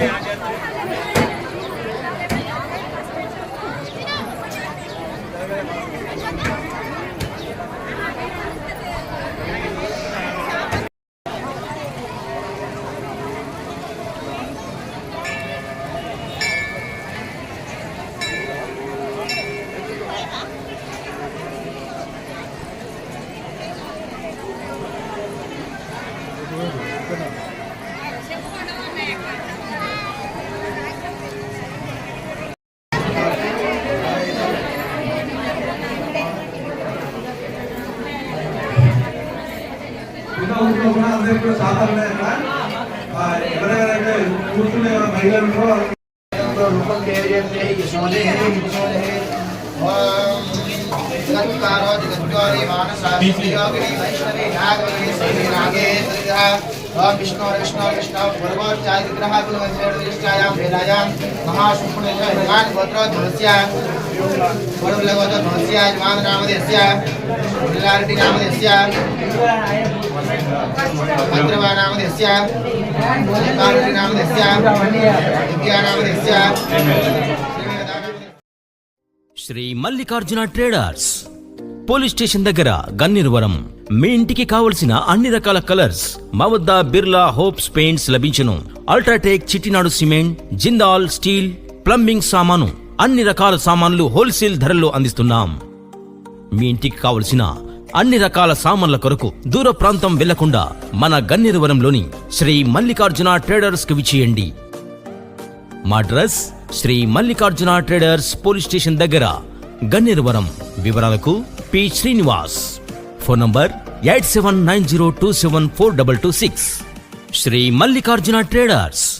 man. ఇంకా ఊరిలో కూడా అందరికీ కూడా శాతం ఉన్నాయి అక్కడ ఆ, ఎవరెవరైతే కూర్చునే మహిళలు ఉన్నారో వాళ్ళకి రూపం తేజతే యశోదే యశోదే ఓం జగత్కారో జగద్వారి మానసాయోగిని వైష్ణవి నాగవల్లి శ్రీ నాగే సరిగా ఓం విష్ణు కృష్ణ కృష్ణ పూర్వోచ్చాయ విగ్రహ కులవంశేష్టాయాం వేదాయాం మహాశుభ్రజ భగవాన్ గోత్ర ధురస్య వరులగోత ధురస్య యజమాన నామదేస్య ఉల్లారెడ్డి నామదేస్య భద్రవా నామదేస్య ఉల్లారెడ్డి నామదేస్య విద్యా నామదేస్య శ్రీవేదా నామదేస్య Shri Mallikarjuna traders police station దగ్గర గన్నిరువరం మీ ఇంటికి కావలసిన అన్ని రకాల కలర్స్ మా వద్ద Birla hopes paints లభించను. UltraTech Chettinad cement Jindal steel plumbing సామాను అన్ని రకాల సామాన్లు హోల్సేల్ ధరల్లో అందిస్తున్నాం. మీ ఇంటికి కావలసిన అన్ని రకాల సామాన్ల కొరకు దూర ప్రాంతం వెళ్ళకుండా మన గన్నేరువరంలోని శ్రీ మల్లికార్జున ట్రేడర్స్కు విచేయండి మా address Shri Mallikarjuna traders police station దగ్గర గన్నేరువరం వివరాలకు P. Srinivas. Phone number eight seven nine zero two seven four double two six. Shri Mallikarjuna traders.